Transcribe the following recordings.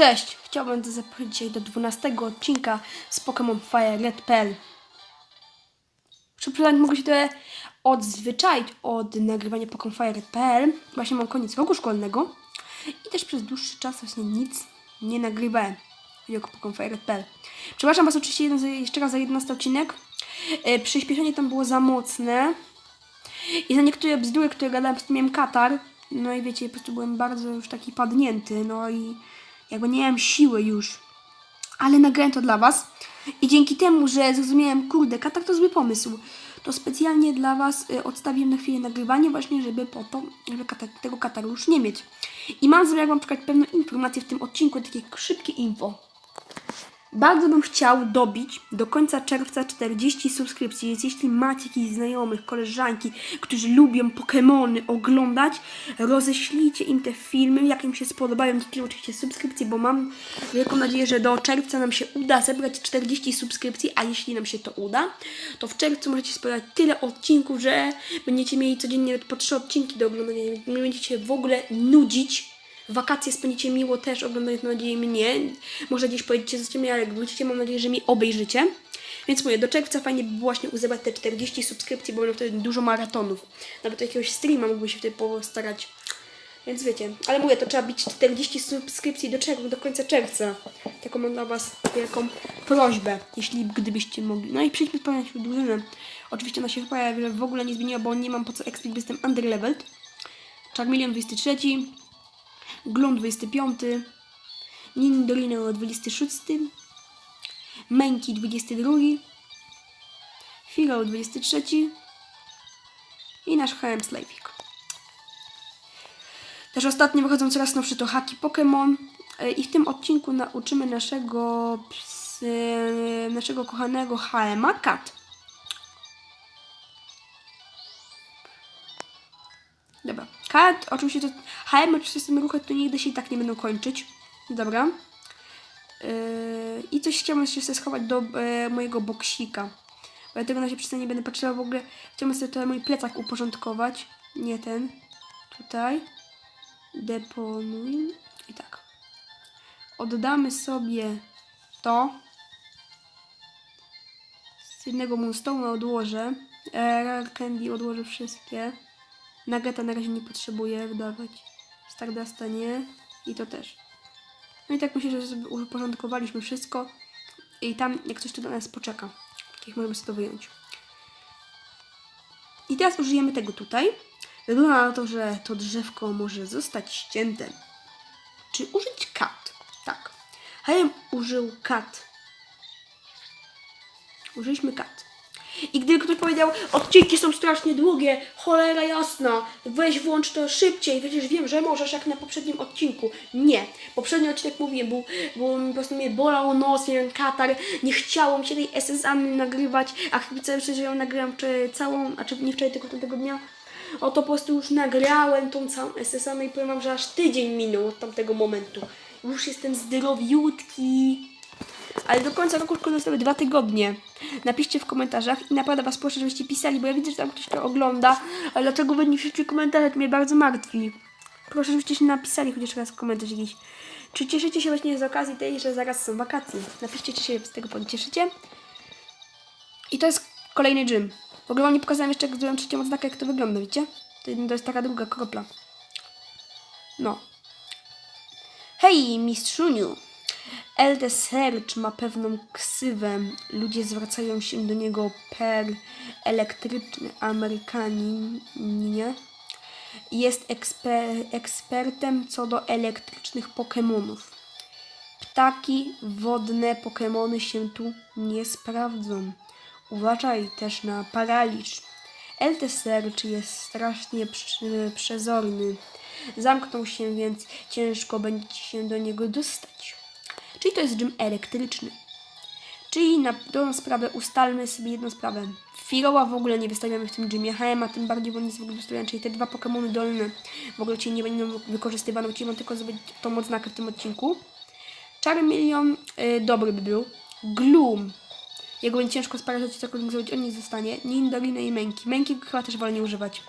Cześć! Chciałbym zaprosić dzisiaj do 12 odcinka z Pokémon Fire Red.pl. Przepraszam, mogę się trochę odzwyczaić od nagrywania Pokémon Fire Red.pl. Właśnie mam koniec roku szkolnego i też przez dłuższy czas właśnie nic nie nagrywałem jako Pokémon Fire Red.pl. Przepraszam Was oczywiście jeszcze raz za 11 odcinek. E, Przyspieszenie tam było za mocne. I za niektóre bzdury, które gadałem, po prostu miałem katar. No i wiecie, po prostu byłem bardzo już taki padnięty. No i jakby nie miałem siły już. Ale nagrałem to dla Was. I dzięki temu, że zrozumiałem, kurde, katar to zły pomysł, to specjalnie dla Was y, odstawiłem na chwilę nagrywanie właśnie, żeby po to, żeby tego kataru już nie mieć. I mam zamiar Wam przekazać pewną informację w tym odcinku, takie szybkie info. Bardzo bym chciał dobić do końca czerwca 40 subskrypcji, więc jeśli macie jakichś znajomych, koleżanki, którzy lubią Pokemony oglądać, roześlijcie im te filmy, jak im się spodobają, dzięki oczywiście subskrypcji, bo mam wielką nadzieję, że do czerwca nam się uda zebrać 40 subskrypcji, a jeśli nam się to uda, to w czerwcu możecie spodziewać tyle odcinków, że będziecie mieli codziennie po 3 odcinki do oglądania, nie będziecie w ogóle nudzić. Wakacje spędzicie miło też, oglądając mam nadzieję mnie. Może gdzieś pojedziecie z ciebie, ale jak wrócicie, mam nadzieję, że mi obejrzycie. Więc mówię, do czerwca fajnie by właśnie uzyskać te 40 subskrypcji, bo będą wtedy dużo maratonów. Nawet jakiegoś streama mógłby się wtedy postarać. Więc wiecie, ale mówię, to trzeba bić 40 subskrypcji do, czerw- do końca czerwca. Taką mam dla Was wielką prośbę, jeśli gdybyście mogli. No i przejdźmy spełniać drużynę. Oczywiście ona się chyba w ogóle nie zmieniła, bo nie mam po co expić, jestem underleveled. Charmeleon 23, Gloom 25, Nindorino 26, Menki 22, Firo 23 i nasz HM Slavik. Też ostatnio wychodzą coraz nowsze to haki Pokémon E, i w tym odcinku nauczymy naszego ps, e, naszego kochanego HM-a Kat. Kat, oczywiście to HM oczywiście z tym to nigdy się i tak nie będą kończyć. Dobra. Yy, I coś chciałbym jeszcze schować do e, mojego boksika. Bo ja tego na się przecież nie będę patrzyła w ogóle. Chciałbym sobie tutaj mój plecak uporządkować. Nie ten. Tutaj. Deponuj. I tak. Oddamy sobie to. Z jednego moonstone'a odłożę. E, Candy odłożę wszystkie. Nageta na razie nie potrzebuję wydawać. Stardasta nie. I to też. No i tak myślę, że uporządkowaliśmy wszystko. I tam jak coś tu do nas poczeka. Jak możemy sobie to wyjąć. I teraz użyjemy tego tutaj. Wygląda na to, że to drzewko może zostać ścięte. Czy użyć kat? Tak. Hajem użył kat. Użyliśmy kat. I gdyby ktoś powiedział, odcinki są strasznie długie, cholera jasna, weź włącz to szybciej, przecież wiem, że możesz jak na poprzednim odcinku. Nie. Poprzedni odcinek mówiłem, był, bo po prostu mnie bolał nos, miałem katar, nie chciało mi się tej SSAny nagrywać, a chyba przecież ją nagrałem wczoraj całą, a czy nie wczoraj, tylko tego dnia. Oto po prostu już nagrałem tą całą SSAnę i powiem wam, że aż tydzień minął od tamtego momentu. Już jestem zdrowiutki. Ale do końca roku szkolnego zostały dwa tygodnie. Napiszcie w komentarzach i naprawdę Was proszę, żebyście pisali, bo ja widzę, że tam ktoś to ogląda, ale dlaczego Wy nie piszecie komentarze, to mnie bardzo martwi. Proszę, żebyście się napisali chociaż raz komentarz jakiś. Czy cieszycie się właśnie z okazji tej, że zaraz są wakacje? Napiszcie, czy się z tego powodu cieszycie. I to jest kolejny gym. W ogóle Wam nie pokazałem jeszcze, jak zrobiłem trzecią odznakę, jak to wygląda, widzicie? To to jest taka druga kropla. No. Hej, mistrzuniu! Elde Search ma pewną ksywę. Ludzie zwracają się do niego per elektryczny. Jest eksper ekspertem co do elektrycznych Pokémonów. Ptaki wodne Pokémony się tu nie sprawdzą. Uważaj też na paraliż. Elde Search jest strasznie przezorny. Zamknął się, więc ciężko będzie się do niego dostać. Czyli to jest gym elektryczny. Czyli na tą sprawę ustalmy sobie jedną sprawę. Firoła w ogóle nie wystawiamy w tym gymie, HM, a tym bardziej, bo nic w ogóle wystawiamy, czyli te dwa Pokémony dolne w ogóle ci nie będą wykorzystywane, czyli mam tylko zrobić tą odznakę w tym odcinku. Charmeleon y, dobry by był. Gloom. Jego będzie ciężko sparażować, cokolwiek zrobić, on nie zostanie. Nindorino i Męki. Męki chyba też wolę nie używać.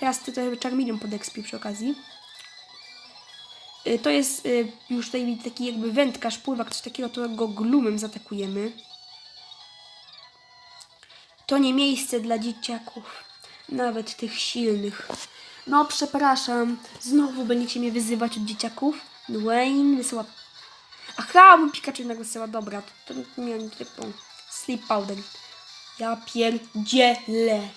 Teraz tutaj Charmeleon pod XP przy okazji. Y, to jest y, już tutaj taki jakby wędkarz, pływak, coś takiego, to go glumem zaatakujemy. To nie miejsce dla dzieciaków, nawet tych silnych. No, przepraszam, znowu będziecie mnie wyzywać od dzieciaków. Dwayne wysyła... Aha, mój Pikachu nagle wysyła, dobra, to, to miałem typu sleep powder. Ja pierdzielę.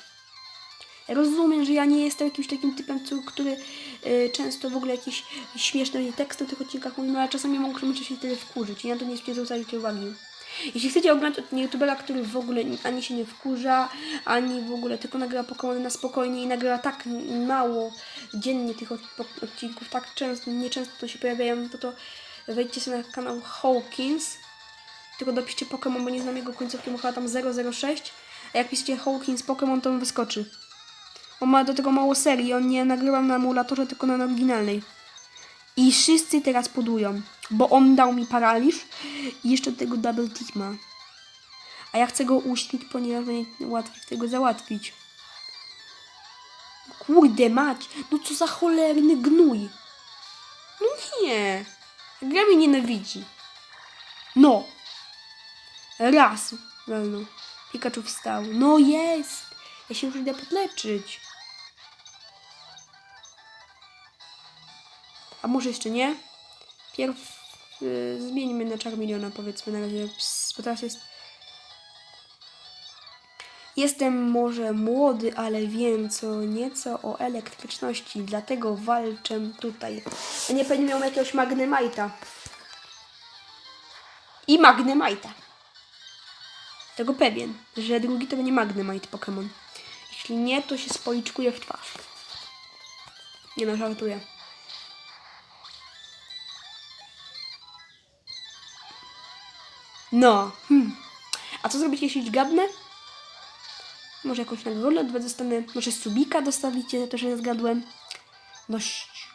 Rozumiem, że ja nie jestem jakimś takim typem, który y, często w ogóle jakieś śmieszne teksty w tych odcinkach mówi, no ale czasami mogę się tyle wkurzyć i na to nie nie zwracajcie uwagi. Jeśli chcecie oglądać youtubera, który w ogóle ani się nie wkurza, ani w ogóle tylko nagrywa Pokémony na spokojnie i nagrywa tak mało dziennie tych odcinków, tak często, nieczęsto to się pojawiają, to to wejdźcie sobie na kanał Hawkins, tylko dopiszcie Pokémon, bo nie znam jego końcówki, chyba tam 006, a jak piszecie Hawkins Pokémon, to on wyskoczy. On ma do tego mało serii, on nie nagrywa na emulatorze, tylko na oryginalnej. I wszyscy teraz podują, bo on dał mi paraliż i jeszcze do tego double tick ma. A ja chcę go uśpić, ponieważ będzie łatwiej tego załatwić. Kurde mać, no co za cholerny gnój. No nie, gra mnie nienawidzi. No. Raz. Wolno. Pikachu wstał. No jest. Ja się już idę podleczyć. A może jeszcze nie? Pierw y, zmieńmy na Charmeleona, powiedzmy na razie. Ps, bo teraz jest... Jestem może młody, ale wiem co nieco o elektryczności, dlatego walczę tutaj. A nie pewnie miał jakiegoś Magnemite'a. I Magnemite'a. Tego pewien, że drugi to będzie Magnemite Pokémon. Jeśli nie, to się spoliczkuje w twarz. Nie no, żartuję. No. Hmm. A co zrobić, jeśli zgadnę? Może jakąś nagrodę od was dostanę? Może subika dostawicie za to, że zgadłem? Dość.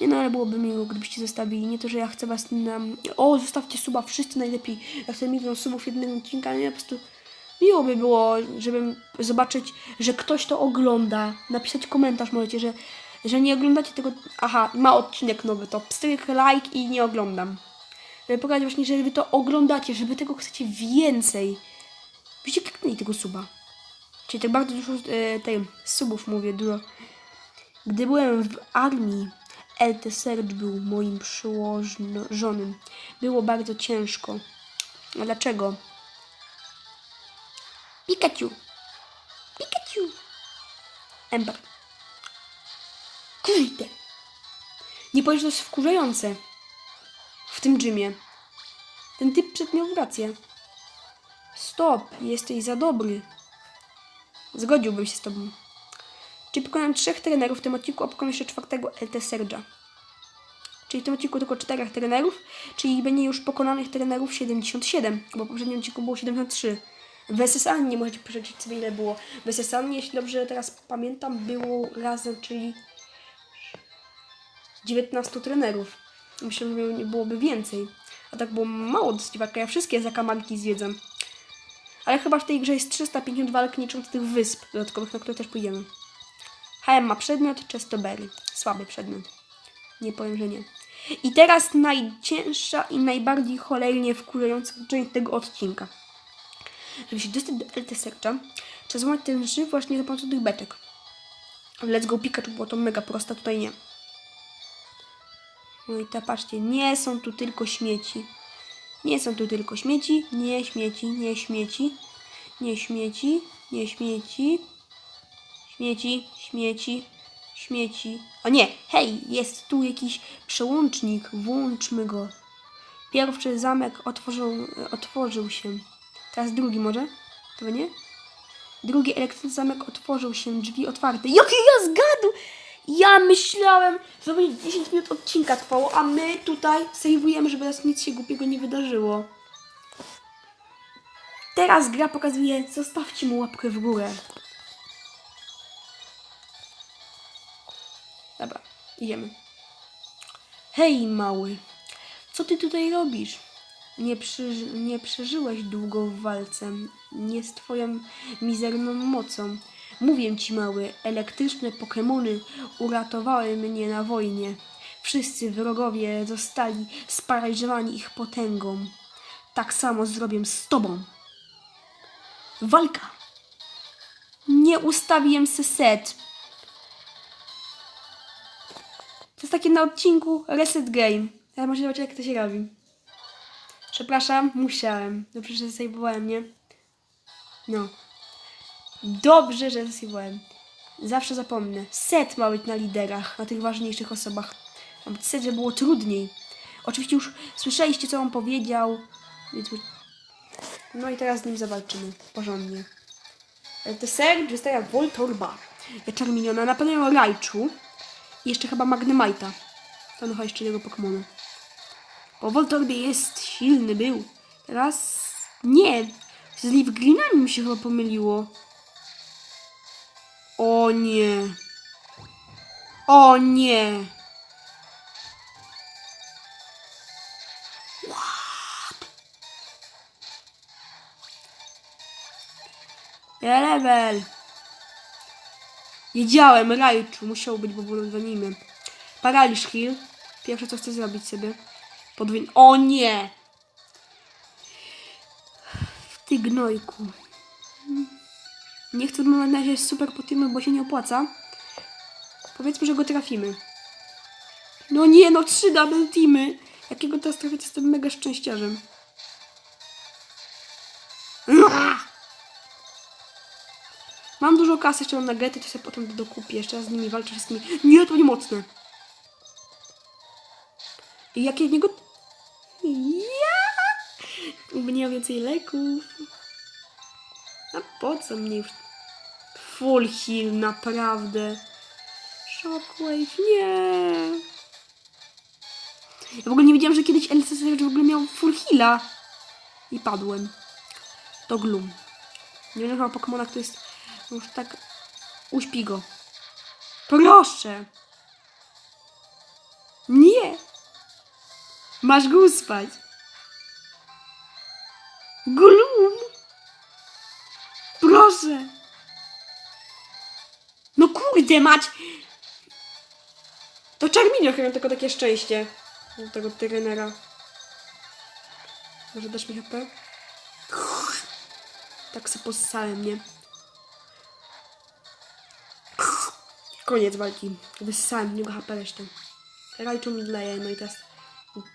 Nie no, ale byłoby miło, gdybyście zostawili. Nie to, że ja chcę was nam... O, zostawcie suba, wszyscy najlepiej. Ja chcę milion subów jednego odcinka, nie? Po prostu miło by było, żebym zobaczyć, że ktoś to ogląda. Napisać komentarz możecie, że, że nie oglądacie tego... Aha, ma odcinek nowy, to pstryk, like i nie oglądam. Żeby pokazać właśnie, że wy to oglądacie, żeby tego chcecie więcej. Byście kliknęli tego suba. Czyli tak bardzo dużo e, tej subów mówię, dużo. Gdy byłem w armii, LT Serge był moim przełożonym. Było bardzo ciężko. A dlaczego? Pikachu! Pikachu! Ember. Kurde! Nie powiesz, że to jest wkurzające. Tym gymie. Ten typ przed miał rację. Stop, jesteś za dobry. Zgodziłbym się z tobą. Czyli pokonałem trzech trenerów w tym odcinku, a pokonam jeszcze czwartego LT Serge'a. Czyli w tym odcinku tylko czterech trenerów, czyli będzie już pokonanych trenerów 77, bo w poprzednim odcinku było 73. W SSA nie możecie przeczytać sobie ile było. W SSA, jeśli dobrze teraz pamiętam, było razem, czyli 19 trenerów. Myślę, że nie byłoby więcej. A tak było mało dosyć walk. Ja wszystkie zakamarki zwiedzam. Ale chyba w tej grze jest 350 walk, licząc tych wysp dodatkowych, na które też pójdziemy. HM ma przedmiot, Chestoberry. Słaby przedmiot. Nie powiem, że nie. I teraz najcięższa i najbardziej cholernie wkurzająca część tego odcinka. Żeby się dostać do LT Searcha, trzeba złamać ten żyw właśnie za pomocą tych beczek. W Let's Go Pikachu było to mega proste, tutaj nie. No i ta patrzcie, nie są tu tylko śmieci. Nie są tu tylko śmieci, nie śmieci, nie śmieci, nie śmieci, nie śmieci, śmieci, śmieci, śmieci. O nie, hej, jest tu jakiś przełącznik, włączmy go. Pierwszy zamek otworzył, otworzył się. Teraz drugi może? To nie? Drugi elektryczny zamek otworzył się, drzwi otwarte. Jaki ja zgadł! Ja myślałem, że będzie 10 minut odcinka trwało, a my tutaj sejwujemy, żeby nas nic się głupiego nie wydarzyło. Teraz gra pokazuje, zostawcie mu łapkę w górę. Dobra, idziemy. Hej, mały, co ty tutaj robisz? Nie, nie przeżyłeś długo w walce, nie z twoją mizerną mocą. Mówię ci, mały, elektryczne Pokemony uratowały mnie na wojnie. Wszyscy wrogowie zostali sparaliżowani ich potęgą. Tak samo zrobię z tobą. Walka. Nie ustawiłem se set. To jest takie na odcinku Reset Game. Ja może zobaczyć jak to się robi. Przepraszam, musiałem. Dobrze, że zasejbowałem, nie? No. Dobrze, że zasejbowałem. Zawsze zapomnę. Set ma być na liderach, na tych ważniejszych osobach. Ma być set, żeby było trudniej. Oczywiście już słyszeliście, co on powiedział. Więc... No i teraz z nim zawalczymy. Porządnie. The Serge wystawia Voltorba. Ja Charminiona, na pewno Raichu. I jeszcze chyba Magnemite'a. To no jeszcze jego Pokémona. Bo Voltorby jest silny, był. Teraz nie. Z Leaf Greenami mi się chyba pomyliło. O nie. O nie. Ja level. Wiedziałem, Raichu musiał być, bo było dzwonimy. Paraliż heal. Pierwsze co chcę zrobić sobie. Podwójny. O nie! Ty gnojku. Nie chcę na razie super po tym, bo się nie opłaca. Powiedzmy, że go trafimy. No nie, no trzy double teamy. Jakiego teraz trafię, to jestem mega szczęściarzem. Mam dużo kasy, jeszcze mam nagety, to sobie potem dokupię. Jeszcze raz z nimi walczę wszystkimi. Nie, to nie mocne. I jakie niego... Ja! Ma więcej leków. A po co mnie już... Full heal, naprawdę. Shockwave, nie. Ja w ogóle nie wiedziałam, że kiedyś LCS w ogóle miał full heala. I padłem. To Gloom. Nie wiem, chyba Pokemona, który jest już tak... Uśpi go. Proszę. Nie. Masz go uspać. Gloom. Proszę. No kurde mać. To Charminio chyba tylko takie szczęście. Do tego trenera. Może dasz mi HP? Tak se possałem, nie? Koniec walki. Wyssałem niego HP resztę. Rajczu mi dleje, no i teraz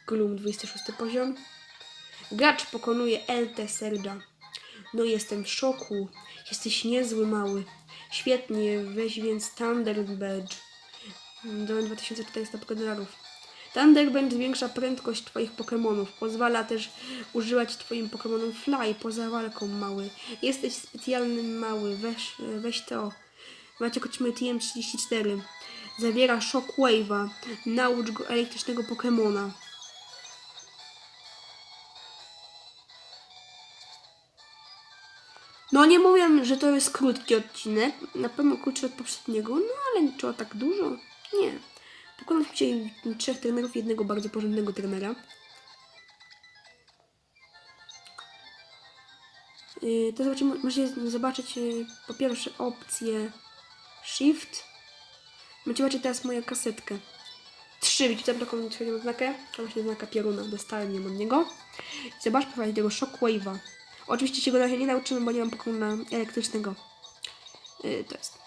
Gloom 26 poziom. Gracz pokonuje LT Serge'a. No jestem w szoku. Jesteś niezły mały. Świetnie, weź więc Thunder Badge. Do 2400 dolarów. Thunder Badge zwiększa prędkość Twoich Pokémonów. Pozwala też używać Twoim Pokémonom Fly poza walką, mały. Jesteś specjalny, mały. Weź, weź to. Macie koćmy TM34. Zawiera Shockwave'a. Naucz go elektrycznego Pokémona. No nie mówię, że to jest krótki odcinek. Na pewno krótszy od poprzedniego, no ale niczego tak dużo. Nie. Pokonaliśmy dzisiaj trzech trenerów, jednego bardzo porządnego trenera. Yy, to zobaczymy, możecie zobaczyć yy, po pierwsze opcję Shift. Będziecie zobaczyć teraz moją kasetkę. Trzy, widzicie tam taką trzecią znakę? To właśnie znaka pioruna, dostałem ją od niego. Zobacz, prowadzi tego Shockwave'a. Oczywiście się go na razie nie nauczymy, bo nie mam Pokemona elektrycznego. Yy, to jest.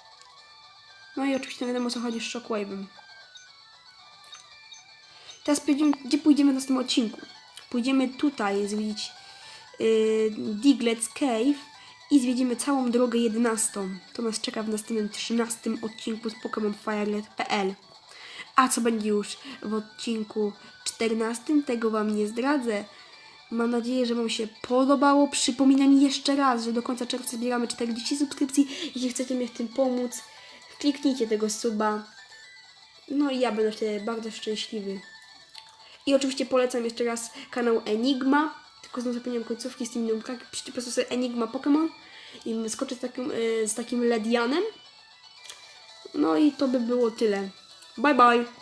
No i oczywiście wiadomo o co chodzi z Shockwave'em. Teraz pójdziemy, gdzie pójdziemy w następnym odcinku? Pójdziemy tutaj zwiedzić yy, Diglett's Cave i zwiedzimy całą drogę 11. To nas czeka w następnym 13 odcinku z Pokémon Firelet.pl. A co będzie już w odcinku 14, tego Wam nie zdradzę. Mam nadzieję, że Wam się podobało. Przypominam jeszcze raz, że do końca czerwca zbieramy 40 subskrypcji. Jeśli chcecie mi w tym pomóc, kliknijcie tego suba. No i ja będę wtedy bardzo szczęśliwy. I oczywiście polecam jeszcze raz kanał Enigma. Tylko znowu zapomniałem końcówki z tymi numerkami. Piszcie po prostu sobie Enigma Pokémon. I skoczę z takim, yy, z takim Ledianem. No i to by było tyle. Bye bye.